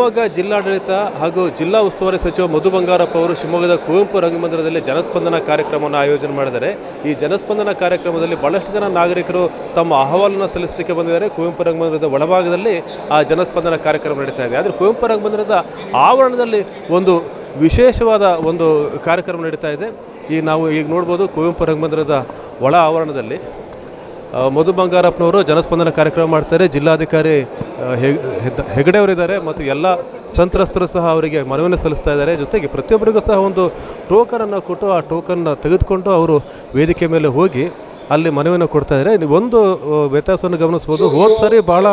ಶಿವಮೊಗ್ಗ ಜಿಲ್ಲಾಡಳಿತ ಹಾಗೂ ಜಿಲ್ಲಾ ಉಸ್ತುವಾರಿ ಸಚಿವ ಮಧು ಬಂಗಾರಪ್ಪ ಅವರು ಶಿವಮೊಗ್ಗದ ಕುವೆಂಪು ರಂಗಮಂದಿರದಲ್ಲಿ ಜನಸ್ಪಂದನ ಕಾರ್ಯಕ್ರಮವನ್ನು ಆಯೋಜನೆ ಮಾಡಿದ್ದಾರೆ. ಈ ಜನಸ್ಪಂದನ ಕಾರ್ಯಕ್ರಮದಲ್ಲಿ ಬಹಳಷ್ಟು ಜನ ನಾಗರಿಕರು ತಮ್ಮ ಅಹವಾಲನ್ನು ಸಲ್ಲಿಸಲಿಕ್ಕೆ ಬಂದಿದ್ದಾರೆ. ಕುವೆಂಪು ರಂಗಮಂದಿರದ ಒಳಭಾಗದಲ್ಲಿ ಆ ಜನಸ್ಪಂದನ ಕಾರ್ಯಕ್ರಮ ನಡೀತಾ ಇದೆ. ಆದರೆ ಕುವೆಂಪು ರಂಗಮಂದಿರದ ಆವರಣದಲ್ಲಿ ಒಂದು ವಿಶೇಷವಾದ ಒಂದು ಕಾರ್ಯಕ್ರಮ ನಡೀತಾ ಇದೆ. ಈ ನಾವು ಈಗ ನೋಡ್ಬೋದು ಕುವೆಂಪು ರಂಗಮಂದಿರದ ಒಳ ಆವರಣದಲ್ಲಿ ಮಧು ಬಂಗಾರಪ್ಪನವರು ಜನಸ್ಪಂದನ ಕಾರ್ಯಕ್ರಮ ಮಾಡ್ತಾರೆ. ಜಿಲ್ಲಾಧಿಕಾರಿ ಹೆಗಡೆ ಅವರಿದ್ದಾರೆ ಮತ್ತು ಎಲ್ಲ ಸಂತ್ರಸ್ತರು ಸಹ ಅವರಿಗೆ ಮನವಿಯನ್ನು ಸಲ್ಲಿಸ್ತಾ ಇದ್ದಾರೆ. ಜೊತೆಗೆ ಪ್ರತಿಯೊಬ್ಬರಿಗೂ ಸಹ ಒಂದು ಟೋಕನನ್ನು ಕೊಟ್ಟು ಆ ಟೋಕನ್ನ ತೆಗೆದುಕೊಂಡು ಅವರು ವೇದಿಕೆ ಮೇಲೆ ಹೋಗಿ ಅಲ್ಲಿ ಮನವಿಯನ್ನು ಕೊಡ್ತಾ ಇದ್ದಾರೆ. ಒಂದು ವ್ಯತ್ಯಾಸವನ್ನು ಗಮನಿಸ್ಬೋದು ಹೋದ ಸರಿ ಭಾಳ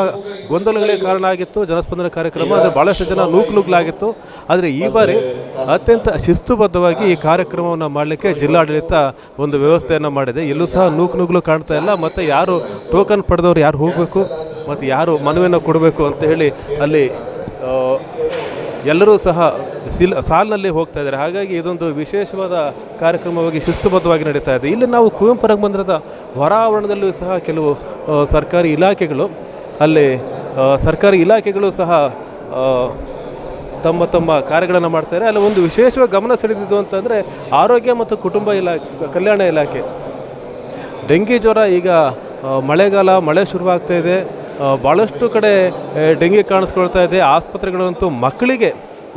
ಗೊಂದಲಗಳಿಗೆ ಕಾರಣ ಆಗಿತ್ತು. ಜನಸ್ಪಂದನ ಕಾರ್ಯಕ್ರಮ ಅಂದರೆ ಭಾಳಷ್ಟು ಜನ ನೂಕು ನುಗ್ಲಾಗಿತ್ತು ಆದರೆ ಈ ಬಾರಿ ಅತ್ಯಂತ ಶಿಸ್ತುಬದ್ಧವಾಗಿ ಈ ಕಾರ್ಯಕ್ರಮವನ್ನು ಮಾಡಲಿಕ್ಕೆ ಜಿಲ್ಲಾಡಳಿತ ಒಂದು ವ್ಯವಸ್ಥೆಯನ್ನು ಮಾಡಿದೆ. ಎಲ್ಲೂ ಸಹ ನೂಕು ನುಗ್ಲು ಕಾಣ್ತಾ ಇಲ್ಲ. ಮತ್ತು ಯಾರು ಟೋಕನ್ ಪಡೆದವರು ಯಾರು ಹೋಗಬೇಕು? ಮತ್ತು ಯಾರು ಮನವಿಯನ್ನು ಕೊಡಬೇಕು ಅಂತ ಹೇಳಿ ಅಲ್ಲಿ ಎಲ್ಲರೂ ಸಹ ಸಿಲ್ ಸಾಲಿನಲ್ಲಿ ಹೋಗ್ತಾ ಇದ್ದಾರೆ. ಹಾಗಾಗಿ ಇದೊಂದು ವಿಶೇಷವಾದ ಕಾರ್ಯಕ್ರಮವಾಗಿ ಶಿಸ್ತುಬದ್ಧವಾಗಿ ನಡೀತಾ ಇದೆ. ಇಲ್ಲಿ ನಾವು ಕುವೆಂಪು ರಂಗಮಂದಿರದ ಹೊರಾವರಣದಲ್ಲೂ ಸಹ ಕೆಲವು ಸರ್ಕಾರಿ ಇಲಾಖೆಗಳು, ಅಲ್ಲಿ ಸರ್ಕಾರಿ ಇಲಾಖೆಗಳು ಸಹ ತಮ್ಮ ತಮ್ಮ ಕಾರ್ಯಗಳನ್ನು ಮಾಡ್ತಾರೆ ಅಲ್ಲಿ ಒಂದು ವಿಶೇಷವಾಗಿ ಗಮನ ಸೆಳೆದಿದ್ದು ಅಂತಂದರೆ ಆರೋಗ್ಯ ಮತ್ತು ಕುಟುಂಬ ಇಲಾಖೆ, ಕಲ್ಯಾಣ ಇಲಾಖೆ. ಡೆಂಗಿ ಜ್ವರ ಈಗ ಮಳೆಗಾಲ, ಮಳೆ ಶುರುವಾಗ್ತಾ ಇದೆ. ಭಾಳಷ್ಟು ಕಡೆ ಡೆಂಗಿ ಕಾಣಿಸ್ಕೊಳ್ತಾ ಇದೆ. ಆಸ್ಪತ್ರೆಗಳಂತೂ ಮಕ್ಕಳಿಗೆ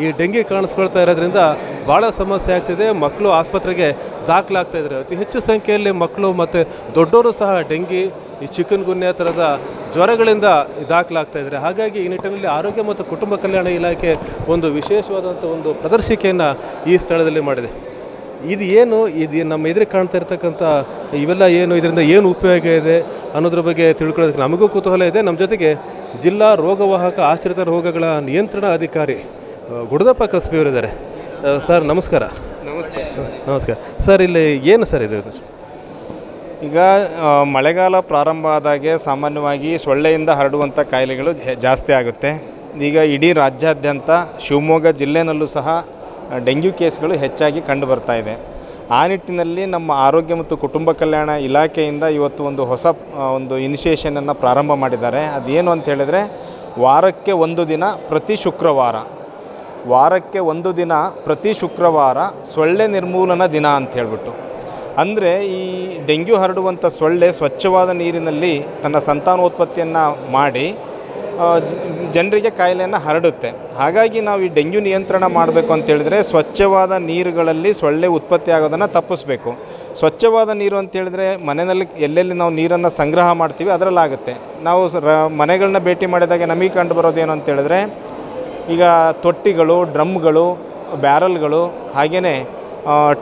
ಈ ಡೆಂಗಿ ಕಾಣಿಸ್ಕೊಳ್ತಾ ಇರೋದ್ರಿಂದ ಭಾಳ ಸಮಸ್ಯೆ ಆಗ್ತಿದೆ. ಮಕ್ಕಳು ಆಸ್ಪತ್ರೆಗೆ ದಾಖಲಾಗ್ತಾ ಇದ್ದಾರೆ. ಅತಿ ಹೆಚ್ಚು ಸಂಖ್ಯೆಯಲ್ಲಿ ಮಕ್ಕಳು ಮತ್ತು ದೊಡ್ಡವರು ಸಹ ಡೆಂಗಿ, ಈ ಚಿಕನ್ ಗುನ್ಯಾ ಥರದ ಜ್ವರಗಳಿಂದ ದಾಖಲಾಗ್ತಾ ಇದ್ದಾರೆ. ಹಾಗಾಗಿ ಈ ನಿಟ್ಟಿನಲ್ಲಿ ಆರೋಗ್ಯ ಮತ್ತು ಕುಟುಂಬ ಕಲ್ಯಾಣ ಇಲಾಖೆ ಒಂದು ವಿಶೇಷವಾದಂಥ ಒಂದು ಪ್ರದರ್ಶಿಕೆಯನ್ನು ಈ ಸ್ಥಳದಲ್ಲಿ ಮಾಡಿದೆ. ಇದು ಏನು? ಇದು ನಮ್ಮ ಎದುರಿಗೆ ಕಾಣ್ತಾ ಇರ್ತಕ್ಕಂಥ ಇವೆಲ್ಲ ಏನು? ಇದರಿಂದ ಏನು ಉಪಯೋಗ ಇದೆ ಅನ್ನೋದ್ರ ಬಗ್ಗೆ ತಿಳ್ಕೊಳ್ಳೋದಕ್ಕೆ ನಮಗೂ ಕುತೂಹಲ ಇದೆ. ನಮ್ಮ ಜೊತೆಗೆ ಜಿಲ್ಲಾ ರೋಗವಾಹಕ ಆಶ್ರಿತ ರೋಗಗಳ ನಿಯಂತ್ರಣ ಅಧಿಕಾರಿ ಗುಡದಪ್ಪ ಕಸ್ಬಿಯವರು ಇದ್ದಾರೆ ಸರ್ ನಮಸ್ಕಾರ. ನಮಸ್ತೆ. ನಮಸ್ಕಾರ. ಸರ್ ಇಲ್ಲಿ ಏನು ಸರ್ ಇದು? ಈಗ ಮಳೆಗಾಲ ಪ್ರಾರಂಭ ಆದಾಗೆ ಸಾಮಾನ್ಯವಾಗಿ ಸೊಳ್ಳೆಯಿಂದ ಹರಡುವಂಥ ಕಾಯಿಲೆಗಳು ಜಾಸ್ತಿ ಆಗುತ್ತೆ. ಈಗ ಇಡೀ ರಾಜ್ಯಾದ್ಯಂತ ಶಿವಮೊಗ್ಗ ಜಿಲ್ಲೆನಲ್ಲೂ ಸಹ ಡೆಂಗ್ಯೂ ಕೇಸ್ಗಳು ಹೆಚ್ಚಾಗಿ ಕಂಡು ಬರ್ತಾ ಇದೆ. ಆ ನಿಟ್ಟಿನಲ್ಲಿ ನಮ್ಮ ಆರೋಗ್ಯ ಮತ್ತು ಕುಟುಂಬ ಕಲ್ಯಾಣ ಇಲಾಖೆಯಿಂದ ಇವತ್ತು ಒಂದು ಹೊಸ ಒಂದು ಇನಿಷಿಯೇಷನನ್ನು ಪ್ರಾರಂಭ ಮಾಡಿದ್ದಾರೆ. ಅದೇನು ಅಂತ ಹೇಳಿದ್ರೆ ವಾರಕ್ಕೆ ಒಂದು ದಿನ ಪ್ರತಿ ಶುಕ್ರವಾರ. ವಾರಕ್ಕೆ ಒಂದು ದಿನ ಪ್ರತಿ ಶುಕ್ರವಾರ ಸೊಳ್ಳೆ ನಿರ್ಮೂಲನಾ ದಿನ ಅಂತ ಹೇಳ್ಬಿಟ್ಟು. ಅಂದರೆ ಈ ಡೆಂಗ್ಯೂ ಹರಡುವಂಥ ಸೊಳ್ಳೆ ಸ್ವಚ್ಛವಾದ ನೀರಿನಲ್ಲಿ ತನ್ನ ಸಂತಾನೋತ್ಪತ್ತಿಯನ್ನು ಮಾಡಿ ಜನರಿಗೆ ಕಾಯಿಲೆಯನ್ನು ಹರಡುತ್ತೆ. ಹಾಗಾಗಿ ನಾವು ಈ ಡೆಂಗ್ಯೂ ನಿಯಂತ್ರಣ ಮಾಡಬೇಕು ಅಂತ ಹೇಳಿದ್ರೆ ಸ್ವಚ್ಛವಾದ ನೀರುಗಳಲ್ಲಿ ಸೊಳ್ಳೆ ಉತ್ಪತ್ತಿ ಆಗೋದನ್ನು ತಪ್ಪಿಸ್ಬೇಕು. ಸ್ವಚ್ಛವಾದ ನೀರು ಅಂತ ಹೇಳಿದ್ರೆ ಮನೆಯಲ್ಲಿ ಎಲ್ಲೆಲ್ಲಿ ನಾವು ನೀರನ್ನು ಸಂಗ್ರಹ ಮಾಡ್ತೀವಿ ಅದರಲ್ಲಾಗುತ್ತೆ. ನಾವು ರ ಮನೆಗಳನ್ನ ಭೇಟಿ ಮಾಡಿದಾಗ ನಮಗೆ ಕಂಡು ಬರೋದೇನು ಅಂತ ಹೇಳಿದ್ರೆ ಈಗ ತೊಟ್ಟಿಗಳು, ಡ್ರಮ್ಗಳು, ಬ್ಯಾರಲ್ಗಳು ಹಾಗೆಯೇ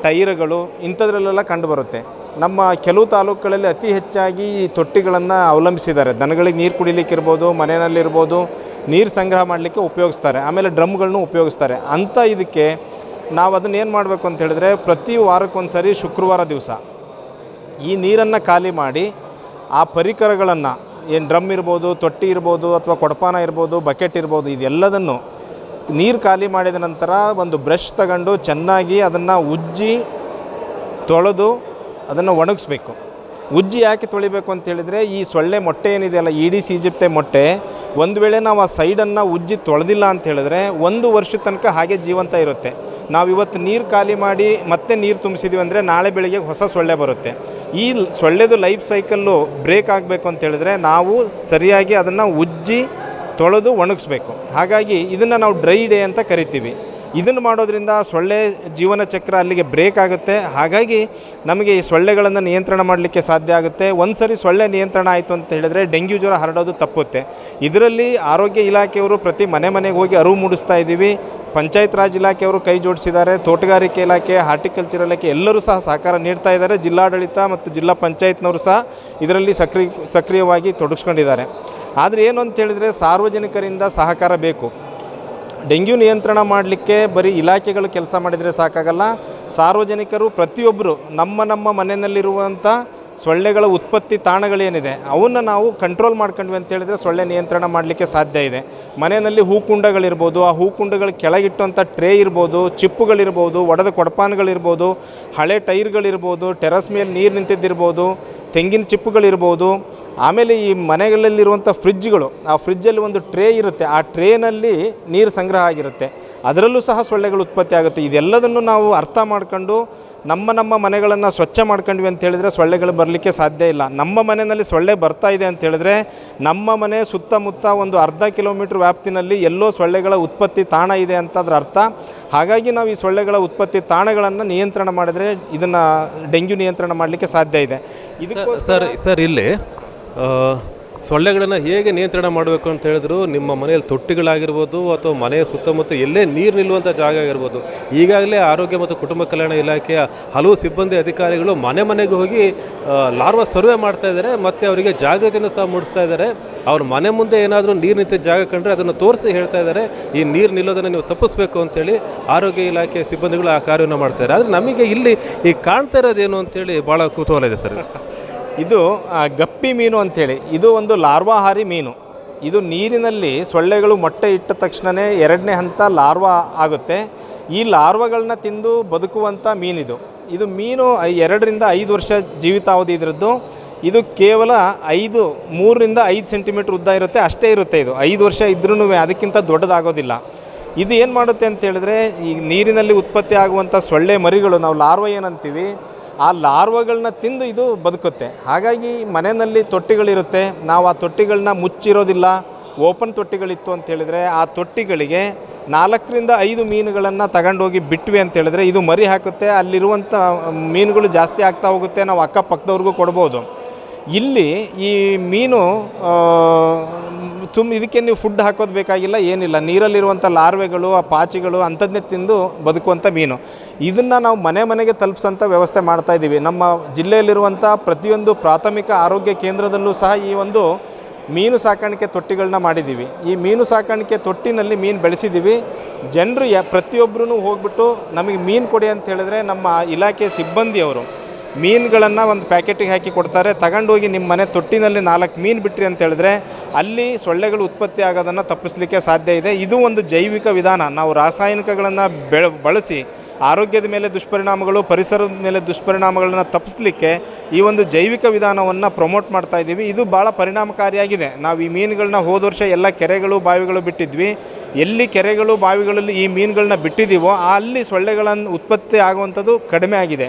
ಟೈರ್ಗಳು ಇಂಥದ್ರಲ್ಲೆಲ್ಲ ಕಂಡುಬರುತ್ತೆ. ನಮ್ಮ ಕೆಲವು ತಾಲೂಕುಗಳಲ್ಲಿ ಅತಿ ಹೆಚ್ಚಾಗಿ ಈ ತೊಟ್ಟಿಗಳನ್ನು ಅವಲಂಬಿಸಿದ್ದಾರೆ. ದನಗಳಿಗೆ ನೀರು ಕುಡಿಲಿಕ್ಕಿರ್ಬೋದು ಮನೆಯಲ್ಲಿರ್ಬೋದು ನೀರು ಸಂಗ್ರಹ ಮಾಡಲಿಕ್ಕೆ ಉಪಯೋಗಿಸ್ತಾರೆ. ಆಮೇಲೆ ಡ್ರಮ್ಗಳನ್ನೂ ಉಪಯೋಗಿಸ್ತಾರೆ. ಅಂಥ ಇದಕ್ಕೆ ನಾವು ಅದನ್ನು ಏನು ಮಾಡಬೇಕು ಅಂತ ಹೇಳಿದ್ರೆ ಪ್ರತಿ ವಾರಕ್ಕೊಂದು ಸರಿ ಶುಕ್ರವಾರ ದಿವಸ ಈ ನೀರನ್ನು ಖಾಲಿ ಮಾಡಿ ಆ ಪರಿಕರಗಳನ್ನು ಏನು ಡ್ರಮ್ ಇರ್ಬೋದು, ತೊಟ್ಟಿ ಇರ್ಬೋದು ಅಥವಾ ಕೊಡಪಾನ ಇರ್ಬೋದು, ಬಕೆಟ್ ಇರ್ಬೋದು, ಇದೆಲ್ಲದನ್ನು ನೀರು ಖಾಲಿ ಮಾಡಿದ ನಂತರ ಒಂದು ಬ್ರಷ್ ತಗೊಂಡು ಚೆನ್ನಾಗಿ ಅದನ್ನು ಉಜ್ಜಿ ತೊಳೆದು ಅದನ್ನು ಒಣಗಿಸ್ಬೇಕು. ಉಜ್ಜಿ ಯಾಕೆ ತೊಳಿಬೇಕು ಅಂತ ಹೇಳಿದರೆ ಈ ಸೊಳ್ಳೆ ಮೊಟ್ಟೆ ಏನಿದೆಯಲ್ಲ ಈಡಿಸ್ ಈಜಿಪ್ತೆ ಮೊಟ್ಟೆ, ಒಂದು ವೇಳೆ ನಾವು ಆ ಸೈಡನ್ನು ಉಜ್ಜಿ ತೊಳೆದಿಲ್ಲ ಅಂತ ಹೇಳಿದ್ರೆ ಒಂದು ವರ್ಷದ ತನಕ ಹಾಗೆ ಜೀವಂತ ಇರುತ್ತೆ. ನಾವು ಇವತ್ತು ನೀರು ಖಾಲಿ ಮಾಡಿ ಮತ್ತೆ ನೀರು ತುಂಬಿಸಿದೀವಿ ಅಂದರೆ ನಾಳೆ ಬೆಳಿಗ್ಗೆ ಹೊಸ ಸೊಳ್ಳೆ ಬರುತ್ತೆ. ಈ ಸೊಳ್ಳೆದು ಲೈಫ್ ಸೈಕಲ್ಲು ಬ್ರೇಕ್ ಆಗಬೇಕು ಅಂತ ಹೇಳಿದ್ರೆ ನಾವು ಸರಿಯಾಗಿ ಅದನ್ನು ಉಜ್ಜಿ ತೊಳೆದು ಒಣಗಿಸ್ಬೇಕು. ಹಾಗಾಗಿ ಇದನ್ನು ನಾವು ಡ್ರೈ ಡೇ ಅಂತ ಕರಿತೀವಿ. ಇದನ್ನು ಮಾಡೋದ್ರಿಂದ ಸೊಳ್ಳೆ ಜೀವನ ಚಕ್ರ ಅಲ್ಲಿಗೆ ಬ್ರೇಕ್ ಆಗುತ್ತೆ. ಹಾಗಾಗಿ ನಮಗೆ ಈ ಸೊಳ್ಳೆಗಳನ್ನು ನಿಯಂತ್ರಣ ಮಾಡಲಿಕ್ಕೆ ಸಾಧ್ಯ ಆಗುತ್ತೆ. ಒಂದು ಸೊಳ್ಳೆ ನಿಯಂತ್ರಣ ಆಯಿತು ಅಂತ ಹೇಳಿದ್ರೆ ಡೆಂಗ್ಯೂ ಜ್ವರ ಹರಡೋದು ತಪ್ಪುತ್ತೆ. ಇದರಲ್ಲಿ ಆರೋಗ್ಯ ಇಲಾಖೆಯವರು ಪ್ರತಿ ಮನೆ ಮನೆಗೆ ಹೋಗಿ ಅರಿವು ಮೂಡಿಸ್ತಾ ಇದ್ದೀವಿ. ಪಂಚಾಯತ್ ರಾಜ್ ಇಲಾಖೆಯವರು ಕೈ ಜೋಡಿಸಿದ್ದಾರೆ. ತೋಟಗಾರಿಕೆ ಇಲಾಖೆ, ಹಾರ್ಟಿಕಲ್ಚರ್ ಇಲಾಖೆ ಎಲ್ಲರೂ ಸಹ ಸಹಕಾರ ನೀಡ್ತಾ ಇದ್ದಾರೆ. ಜಿಲ್ಲಾಡಳಿತ ಮತ್ತು ಜಿಲ್ಲಾ ಪಂಚಾಯತ್ನವರು ಸಹ ಇದರಲ್ಲಿ ಸಕ್ರಿಯ ಸಕ್ರಿಯವಾಗಿ ತೊಡಗಿಸ್ಕೊಂಡಿದ್ದಾರೆ. ಆದರೆ ಏನು ಅಂತ ಹೇಳಿದರೆ ಸಾರ್ವಜನಿಕರಿಂದ ಸಹಕಾರ ಬೇಕು. ಡೆಂಗ್ಯೂ ನಿಯಂತ್ರಣ ಮಾಡಲಿಕ್ಕೆ ಬರೀ ಇಲಾಖೆಗಳು ಕೆಲಸ ಮಾಡಿದರೆ ಸಾಕಾಗಲ್ಲ. ಸಾರ್ವಜನಿಕರು ಪ್ರತಿಯೊಬ್ಬರು ನಮ್ಮ ನಮ್ಮ ಮನೆಯಲ್ಲಿರುವಂಥ ಸೊಳ್ಳೆಗಳ ಉತ್ಪತ್ತಿ ತಾಣಗಳೇನಿದೆ, ಅವನ್ನು ನಾವು ಕಂಟ್ರೋಲ್ ಮಾಡ್ಕೊಂಡ್ವಿ ಅಂತ ಹೇಳಿದರೆ ಸೊಳ್ಳೆ ನಿಯಂತ್ರಣ ಮಾಡಲಿಕ್ಕೆ ಸಾಧ್ಯ ಇದೆ. ಮನೆಯಲ್ಲಿ ಹೂಕುಂಡಗಳಿರ್ಬೋದು, ಆ ಹೂಕುಂಡಗಳ ಕೆಳಗಿಟ್ಟಂಥ ಟ್ರೇ ಇರ್ಬೋದು, ಚಿಪ್ಪುಗಳಿರ್ಬೋದು, ಒಡೆದ ಕೊಡಪಾನಗಳಿರ್ಬೋದು, ಹಳೆ ಟೈರ್ಗಳಿರ್ಬೋದು, ಟೆರಸ್ ಮೇಲೆ ನೀರು ನಿಂತಿದ್ದಿರ್ಬೋದು, ತೆಂಗಿನ ಚಿಪ್ಪುಗಳಿರ್ಬೋದು ಆಮೇಲೆ ಈ ಮನೆಗಳಲ್ಲಿರುವಂಥ ಫ್ರಿಜ್ಗಳು ಆ ಫ್ರಿಜ್ಜಲ್ಲಿ ಒಂದು ಟ್ರೇ ಇರುತ್ತೆ. ಆ ಟ್ರೇನಲ್ಲಿ ನೀರು ಸಂಗ್ರಹ ಆಗಿರುತ್ತೆ. ಅದರಲ್ಲೂ ಸಹ ಸೊಳ್ಳೆಗಳು ಉತ್ಪತ್ತಿ ಆಗುತ್ತೆ. ಇದೆಲ್ಲದನ್ನು ನಾವು ಅರ್ಥ ಮಾಡ್ಕೊಂಡು ನಮ್ಮ ನಮ್ಮ ಮನೆಗಳನ್ನು ಸ್ವಚ್ಛ ಮಾಡ್ಕೊಂಡ್ವಿ ಅಂತ ಹೇಳಿದ್ರೆ ಸೊಳ್ಳೆಗಳು ಬರಲಿಕ್ಕೆ ಸಾಧ್ಯ ಇಲ್ಲ. ನಮ್ಮ ಮನೆಯಲ್ಲಿ ಸೊಳ್ಳೆ ಬರ್ತಾ ಇದೆ ಅಂತ ಹೇಳಿದ್ರೆ ನಮ್ಮ ಮನೆ ಸುತ್ತಮುತ್ತ ಒಂದು ಅರ್ಧ ಕಿಲೋಮೀಟ್ರ್ ವ್ಯಾಪ್ತಿನಲ್ಲಿ ಎಲ್ಲೋ ಸೊಳ್ಳೆಗಳ ಉತ್ಪತ್ತಿ ತಾಣ ಇದೆ ಅಂತದ್ರ ಅರ್ಥ. ಹಾಗಾಗಿ ನಾವು ಈ ಸೊಳ್ಳೆಗಳ ಉತ್ಪತ್ತಿ ತಾಣಗಳನ್ನು ನಿಯಂತ್ರಣ ಮಾಡಿದ್ರೆ ಇದನ್ನು ಡೆಂಗ್ಯೂ ನಿಯಂತ್ರಣ ಮಾಡಲಿಕ್ಕೆ ಸಾಧ್ಯ ಇದೆ. ಇದಕ್ಕೂ ಸರ್ ಸರ್, ಇಲ್ಲಿ ಸೊಳ್ಳೆಗಳನ್ನು ಹೇಗೆ ನಿಯಂತ್ರಣ ಮಾಡಬೇಕು ಅಂತ ಹೇಳಿದ್ರು, ನಿಮ್ಮ ಮನೆಯಲ್ಲಿ ತೊಟ್ಟಿಗಳಾಗಿರ್ಬೋದು ಅಥವಾ ಮನೆಯ ಸುತ್ತಮುತ್ತ ಎಲ್ಲೇ ನೀರು ನಿಲ್ಲುವಂಥ ಜಾಗ ಆಗಿರ್ಬೋದು. ಈಗಾಗಲೇ ಆರೋಗ್ಯ ಮತ್ತು ಕುಟುಂಬ ಕಲ್ಯಾಣ ಇಲಾಖೆಯ ಹಲವು ಸಿಬ್ಬಂದಿ ಅಧಿಕಾರಿಗಳು ಮನೆ ಮನೆಗೆ ಹೋಗಿ ಲಾರ್ವಾ ಸರ್ವೆ ಮಾಡ್ತಾ ಇದ್ದಾರೆ, ಮತ್ತು ಅವರಿಗೆ ಜಾಗೃತಿಯನ್ನು ಸಹ ಮೂಡಿಸ್ತಾ ಇದ್ದಾರೆ. ಅವ್ರ ಮನೆ ಮುಂದೆ ಏನಾದರೂ ನೀರು ನಿಂತ ಜಾಗ ಕಂಡ್ರೆ ಅದನ್ನು ತೋರಿಸಿ ಹೇಳ್ತಾ ಇದ್ದಾರೆ. ಈ ನೀರು ನಿಲ್ಲೋದನ್ನು ನೀವು ತಪ್ಪಿಸ್ಬೇಕು ಅಂತೇಳಿ ಆರೋಗ್ಯ ಇಲಾಖೆಯ ಸಿಬ್ಬಂದಿಗಳು ಆ ಕಾರ್ಯವನ್ನು ಮಾಡ್ತಾರೆ ಆದರೆ ನಮಗೆ ಇಲ್ಲಿ ಈ ಕಾಣ್ತಾ ಇರೋದೇನು ಅಂತೇಳಿ ಭಾಳ ಕುತೂಹಲ ಇದೆ ಸರ್. ಇದು ಗಪ್ಪಿ ಮೀನು ಅಂಥೇಳಿ. ಇದು ಒಂದು ಲಾರ್ವಾಹಾರಿ ಮೀನು. ಇದು ನೀರಿನಲ್ಲಿ ಸೊಳ್ಳೆಗಳು ಮೊಟ್ಟೆ ಇಟ್ಟ ತಕ್ಷಣವೇ ಎರಡನೇ ಹಂತ ಲಾರ್ವಾ ಆಗುತ್ತೆ. ಈ ಲಾರ್ವಾಗಳನ್ನ ತಿಂದು ಬದುಕುವಂಥ ಮೀನಿದು. ಇದು ಮೀನು ಎರಡರಿಂದ ಐದು ವರ್ಷ ಜೀವಿತಾವಧಿ ಇದರದ್ದು. ಇದು ಕೇವಲ ಐದು, ಮೂರರಿಂದ ಐದು ಸೆಂಟಿಮೀಟ್ರ್ ಉದ್ದ ಇರುತ್ತೆ, ಅಷ್ಟೇ ಇರುತ್ತೆ ಇದು. ಐದು ವರ್ಷ ಇದ್ರೂ ಅದಕ್ಕಿಂತ ದೊಡ್ಡದಾಗೋದಿಲ್ಲ. ಇದು ಏನು ಮಾಡುತ್ತೆ ಅಂತ ಹೇಳಿದ್ರೆ, ಈ ನೀರಿನಲ್ಲಿ ಉತ್ಪತ್ತಿ ಆಗುವಂಥ ಸೊಳ್ಳೆ ಮರಿಗಳು, ನಾವು ಲಾರ್ವ ಏನಂತೀವಿ ಆ ಲಾರ್ವಗಳನ್ನ ತಿಂದು ಇದು ಬದುಕುತ್ತೆ. ಹಾಗಾಗಿ ಮನೆಯಲ್ಲಿ ತೊಟ್ಟಿಗಳಿರುತ್ತೆ. ನಾವು ಆ ತೊಟ್ಟಿಗಳನ್ನ ಮುಚ್ಚಿರೋದಿಲ್ಲ. ಓಪನ್ ತೊಟ್ಟಿಗಳಿತ್ತು ಅಂತ ಹೇಳಿದ್ರೆ ಆ ತೊಟ್ಟಿಗಳಿಗೆ ನಾಲ್ಕರಿಂದ ಐದು ಮೀನುಗಳನ್ನು ತಗೊಂಡೋಗಿ ಬಿಟ್ವಿ ಅಂತ ಹೇಳಿದ್ರೆ ಇದು ಮರಿ ಹಾಕುತ್ತೆ. ಅಲ್ಲಿರುವಂಥ ಮೀನುಗಳು ಜಾಸ್ತಿ ಆಗ್ತಾ ಹೋಗುತ್ತೆ. ನಾವು ಅಕ್ಕಪಕ್ಕದವ್ರಿಗೂ ಕೊಡ್ಬೋದು. ಇಲ್ಲಿ ಈ ಮೀನು ತುಂಬ ಇದಕ್ಕೆ ನೀವು ಫುಡ್ ಹಾಕೋದು ಬೇಕಾಗಿಲ್ಲ, ಏನಿಲ್ಲ. ನೀರಲ್ಲಿರುವಂಥ ಲಾರ್ವೆಗಳು, ಆ ಪಾಚಿಗಳು ಅಂಥದ್ದನ್ನೇ ತಿಂದು ಬದುಕುವಂಥ ಮೀನು. ಇದನ್ನು ನಾವು ಮನೆ ಮನೆಗೆ ತಲುಪಿಸೋಂಥ ವ್ಯವಸ್ಥೆ ಮಾಡ್ತಾ ಇದ್ದೀವಿ. ನಮ್ಮ ಜಿಲ್ಲೆಯಲ್ಲಿರುವಂಥ ಪ್ರತಿಯೊಂದು ಪ್ರಾಥಮಿಕ ಆರೋಗ್ಯ ಕೇಂದ್ರದಲ್ಲೂ ಸಹ ಈ ಒಂದು ಮೀನು ಸಾಕಾಣಿಕೆ ತೊಟ್ಟಿಗಳನ್ನ ಮಾಡಿದ್ದೀವಿ. ಈ ಮೀನು ಸಾಕಾಣಿಕೆ ತೊಟ್ಟಿನಲ್ಲಿ ಮೀನು ಬೆಳೆಸಿದ್ದೀವಿ. ಜನರು ಯ ಪ್ರತಿಯೊಬ್ಬರೂ ಹೋಗ್ಬಿಟ್ಟು ನಮಗೆ ಮೀನು ಕೊಡಿ ಅಂತ ಹೇಳಿದ್ರೆ ನಮ್ಮ ಇಲಾಖೆ ಸಿಬ್ಬಂದಿಯವರು ಮೀನುಗಳನ್ನು ಒಂದು ಪ್ಯಾಕೆಟಿಗೆ ಹಾಕಿ ಕೊಡ್ತಾರೆ. ತಗೊಂಡೋಗಿ ನಿಮ್ಮ ಮನೆ ತೊಟ್ಟಿನಲ್ಲಿ ನಾಲ್ಕು ಮೀನು ಬಿಟ್ರಿ ಅಂತ ಹೇಳಿದ್ರೆ ಅಲ್ಲಿ ಸೊಳ್ಳೆಗಳು ಉತ್ಪತ್ತಿ ಆಗೋದನ್ನು ತಪ್ಪಿಸಲಿಕ್ಕೆ ಸಾಧ್ಯ ಇದೆ. ಇದು ಒಂದು ಜೈವಿಕ ವಿಧಾನ. ನಾವು ರಾಸಾಯನಿಕಗಳನ್ನು ಬೆಳ, ಬಳಸಿ ಆರೋಗ್ಯದ ಮೇಲೆ ದುಷ್ಪರಿಣಾಮಗಳು, ಪರಿಸರದ ಮೇಲೆ ದುಷ್ಪರಿಣಾಮಗಳನ್ನು ತಪ್ಪಿಸಲಿಕ್ಕೆ ಈ ಒಂದು ಜೈವಿಕ ವಿಧಾನವನ್ನು ಪ್ರಮೋಟ್ ಮಾಡ್ತಾ ಇದ್ದೀವಿ. ಇದು ಭಾಳ ಪರಿಣಾಮಕಾರಿಯಾಗಿದೆ. ನಾವು ಈ ಮೀನುಗಳನ್ನ ಹೋದ ವರ್ಷ ಎಲ್ಲ ಕೆರೆಗಳು, ಬಾವಿಗಳು ಬಿಟ್ಟಿದ್ವಿ. ಎಲ್ಲಿ ಕೆರೆಗಳು, ಬಾವಿಗಳಲ್ಲಿ ಈ ಮೀನುಗಳನ್ನ ಬಿಟ್ಟಿದ್ದೀವೋ ಅಲ್ಲಿ ಸೊಳ್ಳೆಗಳನ್ನು ಉತ್ಪತ್ತಿ ಆಗುವಂಥದ್ದು ಕಡಿಮೆ ಆಗಿದೆ.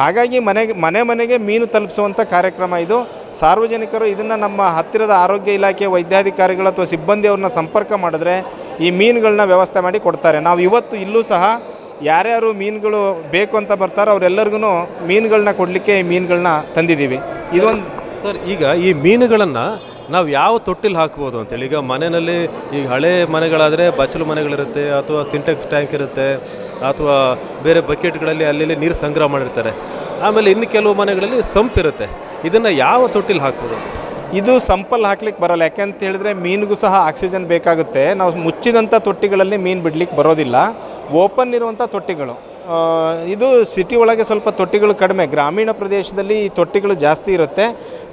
ಹಾಗಾಗಿ ಮನೆಗೆ, ಮನೆ ಮನೆಗೆ ಮೀನು ತಲುಪಿಸುವಂಥ ಕಾರ್ಯಕ್ರಮ ಇದು. ಸಾರ್ವಜನಿಕರು ಇದನ್ನು ನಮ್ಮ ಹತ್ತಿರದ ಆರೋಗ್ಯ ಇಲಾಖೆ ವೈದ್ಯಾಧಿಕಾರಿಗಳು ಅಥವಾ ಸಿಬ್ಬಂದಿಯವ್ರನ್ನ ಸಂಪರ್ಕ ಮಾಡಿದ್ರೆ ಈ ಮೀನುಗಳನ್ನ ವ್ಯವಸ್ಥೆ ಮಾಡಿ ಕೊಡ್ತಾರೆ. ನಾವು ಇವತ್ತು ಇಲ್ಲೂ ಸಹ ಯಾರ್ಯಾರು ಮೀನುಗಳು ಬೇಕು ಅಂತ ಬರ್ತಾರೋ ಅವರೆಲ್ಲರಿಗೂ ಮೀನುಗಳನ್ನ ಕೊಡಲಿಕ್ಕೆ ಈ ಮೀನುಗಳನ್ನ ತಂದಿದ್ದೀವಿ. ಇದೊಂದು ಸರ್, ಈಗ ಈ ಮೀನುಗಳನ್ನು ನಾವು ಯಾವ ತೊಟ್ಟಿಲಿ ಹಾಕ್ಬೋದು ಅಂತೇಳಿ? ಈಗ ಮನೆಯಲ್ಲಿ ಈಗ ಹಳೆ ಮನೆಗಳಾದರೆ ಬಚ್ಚಲು ಮನೆಗಳಿರುತ್ತೆ, ಅಥವಾ ಸಿಂಟೆಕ್ಸ್ ಟ್ಯಾಂಕ್ ಇರುತ್ತೆ, ಅಥವಾ ಬೇರೆ ಬಕೆಟ್ಗಳಲ್ಲಿ ಅಲ್ಲಿ ನೀರು ಸಂಗ್ರಹ ಮಾಡಿರ್ತಾರೆ. ಆಮೇಲೆ ಇನ್ನು ಕೆಲವು ಮನೆಗಳಲ್ಲಿ ಸಂಪಿರುತ್ತೆ. ಇದನ್ನು ಯಾವ ತೊಟ್ಟಿಲಿ ಹಾಕ್ಬೋದು? ಇದು ಸಂಪಲ್ಲಿ ಹಾಕ್ಲಿಕ್ಕೆ ಬರಲ್ಲ. ಯಾಕೆಂತ ಹೇಳಿದ್ರೆ ಮೀನಿಗೂ ಸಹ ಆಕ್ಸಿಜನ್ ಬೇಕಾಗುತ್ತೆ. ನಾವು ಮುಚ್ಚಿದಂಥ ತೊಟ್ಟಿಗಳಲ್ಲಿ ಮೀನು ಬಿಡ್ಲಿಕ್ಕೆ ಬರೋದಿಲ್ಲ. ಓಪನ್ ಇರುವಂಥ ತೊಟ್ಟಿಗಳು. ಇದು ಸಿಟಿ ಒಳಗೆ ಸ್ವಲ್ಪ ತೊಟ್ಟಿಗಳು ಕಡಿಮೆ. ಗ್ರಾಮೀಣ ಪ್ರದೇಶದಲ್ಲಿ ಈ ತೊಟ್ಟಿಗಳು ಜಾಸ್ತಿ ಇರುತ್ತೆ.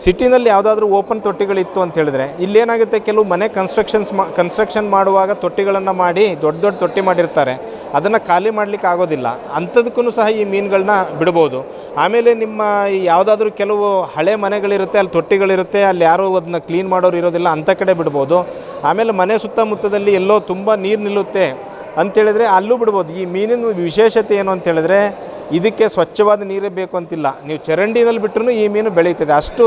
ಸಿಟಿನಲ್ಲಿ ಯಾವುದಾದ್ರೂ ಓಪನ್ ತೊಟ್ಟಿಗಳಿತ್ತು ಅಂತ ಹೇಳಿದ್ರೆ, ಇಲ್ಲೇನಾಗುತ್ತೆ ಕೆಲವು ಮನೆ ಕನ್ಸ್ಟ್ರಕ್ಷನ್ಸ್ ಮಾ ಕನ್ಸ್ಟ್ರಕ್ಷನ್ ಮಾಡುವಾಗ ತೊಟ್ಟಿಗಳನ್ನು ಮಾಡಿ ದೊಡ್ಡ ದೊಡ್ಡ ತೊಟ್ಟಿ ಮಾಡಿರ್ತಾರೆ. ಅದನ್ನು ಖಾಲಿ ಮಾಡಲಿಕ್ಕೆ ಆಗೋದಿಲ್ಲ. ಅಂಥದಕ್ಕೂ ಸಹ ಈ ಮೀನುಗಳನ್ನ ಬಿಡ್ಬೋದು. ಆಮೇಲೆ ನಿಮ್ಮ ಈ ಯಾವುದಾದ್ರೂ ಕೆಲವು ಹಳೆ ಮನೆಗಳಿರುತ್ತೆ, ಅಲ್ಲಿ ತೊಟ್ಟಿಗಳಿರುತ್ತೆ, ಅಲ್ಲಿ ಯಾರೂ ಅದನ್ನ ಕ್ಲೀನ್ ಮಾಡೋರು ಇರೋದಿಲ್ಲ, ಅಂಥ ಕಡೆ ಬಿಡ್ಬೋದು. ಆಮೇಲೆ ಮನೆ ಸುತ್ತಮುತ್ತದಲ್ಲಿ ಎಲ್ಲೋ ತುಂಬ ನೀರು ನಿಲ್ಲುತ್ತೆ. ಅಂತೇಳಿದರೆ ಅಲ್ಲೂ ಬಿಡ್ಬೋದು. ಈ ಮೀನಿನ ವಿಶೇಷತೆ ಏನು ಅಂತ ಹೇಳಿದ್ರೆ ಇದಕ್ಕೆ ಸ್ವಚ್ಛವಾದ ನೀರೇ ಬೇಕು ಅಂತಿಲ್ಲ. ನೀವು ಚರಂಡಿನಲ್ಲಿ ಬಿಟ್ಟರು ಈ ಮೀನು ಬೆಳೀತದೆ. ಅಷ್ಟು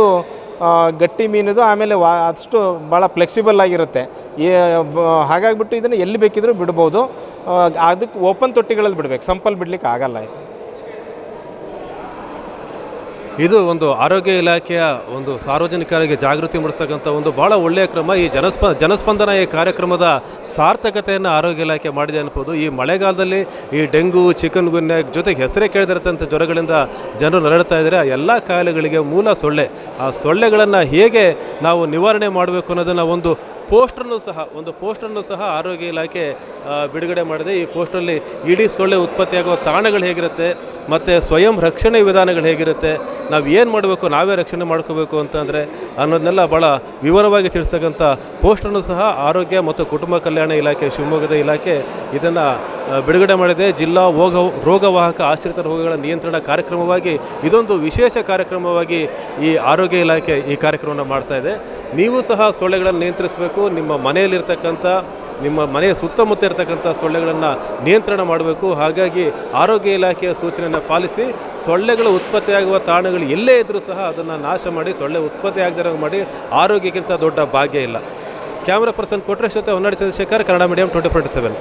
ಗಟ್ಟಿ ಮೀನಿದು ಆಮೇಲೆ ವಾ, ಅಷ್ಟು ಭಾಳ ಫ್ಲೆಕ್ಸಿಬಲ್ ಆಗಿರುತ್ತೆ. ಹಾಗಾಗಿಬಿಟ್ಟು ಇದನ್ನು ಎಲ್ಲಿ ಬೇಕಿದ್ರೂ ಬಿಡ್ಬೋದು. ಅದಕ್ಕೆ ಓಪನ್ ತೊಟ್ಟಿಗಳಲ್ಲಿ ಬಿಡಬೇಕು. ಸಂಪಲ್ಲಿ ಬಿಡ್ಲಿಕ್ಕೆ ಆಗಲ್ಲ ಇದು. ಇದು ಒಂದು ಆರೋಗ್ಯ ಇಲಾಖೆಯ ಒಂದು ಸಾರ್ವಜನಿಕರಿಗೆ ಜಾಗೃತಿ ಮೂಡಿಸ್ತಕ್ಕಂಥ ಒಂದು ಭಾಳ ಒಳ್ಳೆಯ ಕ್ರಮ. ಈ ಜನಸ್ಪ, ಜನಸ್ಪಂದನ ಈ ಕಾರ್ಯಕ್ರಮದ ಸಾರ್ಥಕತೆಯನ್ನು ಆರೋಗ್ಯ ಇಲಾಖೆ ಮಾಡಿದೆ ಅನ್ಬೋದು ಈ ಮಳೆಗಾಲದಲ್ಲಿ ಈ ಡೆಂಗು, ಚಿಕನ್ ಗುನ್ಯ ಜೊತೆಗೆ ಹೆಸರೇ ಕೇಳಿದಿರತಂಥ ಜ್ವರಗಳಿಂದ ಜನರು ನರಳ್ತಾ ಇದ್ದಾರೆ. ಆ ಎಲ್ಲ ಕಾಯಿಲೆಗಳಿಗೆ ಮೂಲ ಸೊಳ್ಳೆ. ಆ ಸೊಳ್ಳೆಗಳನ್ನು ಹೇಗೆ ನಾವು ನಿವಾರಣೆ ಮಾಡಬೇಕು ಅನ್ನೋದನ್ನು ಒಂದು ಪೋಸ್ಟರ್ನು ಸಹ, ಒಂದು ಪೋಸ್ಟರ್ನು ಸಹ ಆರೋಗ್ಯ ಇಲಾಖೆ ಬಿಡುಗಡೆ ಮಾಡಿದೆ. ಈ ಪೋಸ್ಟರಲ್ಲಿ ಇಡೀ ಸೊಳ್ಳೆ ಉತ್ಪತ್ತಿಯಾಗುವ ತಾಣಗಳು ಹೇಗಿರುತ್ತೆ, ಮತ್ತು ಸ್ವಯಂ ರಕ್ಷಣೆ ವಿಧಾನಗಳು ಹೇಗಿರುತ್ತೆ, ನಾವು ಏನು ಮಾಡಬೇಕು, ನಾವೇ ರಕ್ಷಣೆ ಮಾಡ್ಕೋಬೇಕು ಅಂತಂದರೆ ಅನ್ನೋದನ್ನೆಲ್ಲ ಭಾಳ ವಿವರವಾಗಿ ತಿಳಿಸ್ತಕ್ಕಂಥ ಪೋಸ್ಟನ್ನು ಸಹ ಆರೋಗ್ಯ ಮತ್ತು ಕುಟುಂಬ ಕಲ್ಯಾಣ ಇಲಾಖೆ, ಶಿವಮೊಗ್ಗದ ಇಲಾಖೆ ಇದನ್ನು ಬಿಡುಗಡೆ ಮಾಡಿದೆ. ಜಿಲ್ಲಾ ಹೋಗ, ರೋಗವಾಹಕ ಆಶ್ರಿತ ರೋಗಗಳ ನಿಯಂತ್ರಣ ಕಾರ್ಯಕ್ರಮವಾಗಿ, ಇದೊಂದು ವಿಶೇಷ ಕಾರ್ಯಕ್ರಮವಾಗಿ ಈ ಆರೋಗ್ಯ ಇಲಾಖೆ ಈ ಕಾರ್ಯಕ್ರಮವನ್ನು ಮಾಡ್ತಾ ಇದೆ. ನೀವು ಸಹ ಸೊಳ್ಳೆಗಳನ್ನು ನಿಯಂತ್ರಿಸಬೇಕು, ನಿಮ್ಮ ಮನೆಯಲ್ಲಿರ್ತಕ್ಕಂಥ, ನಿಮ್ಮ ಮನೆಯ ಸುತ್ತಮುತ್ತ ಇರತಕ್ಕಂಥ ಸೊಳ್ಳೆಗಳನ್ನು ನಿಯಂತ್ರಣ ಮಾಡಬೇಕು. ಹಾಗಾಗಿ ಆರೋಗ್ಯ ಇಲಾಖೆಯ ಸೂಚನೆಯನ್ನು ಪಾಲಿಸಿ, ಸೊಳ್ಳೆಗಳು ಉತ್ಪತ್ತಿಯಾಗುವ ತಾಣಗಳು ಎಲ್ಲೇ ಇದ್ದರೂ ಸಹ ಅದನ್ನು ನಾಶ ಮಾಡಿ, ಸೊಳ್ಳೆ ಉತ್ಪತ್ತಿ ಆಗದಿರೋ ಮಾಡಿ ಆರೋಗ್ಯಕ್ಕಿಂತ ದೊಡ್ಡ ಭಾಗ್ಯ ಇಲ್ಲ. ಕ್ಯಾಮ್ರಾ ಪರ್ಸನ್ ಕೊಟ್ರೇಶ್ ಜೊತೆ Honnadi Chandrashekar, Kannada medium twenty forty seven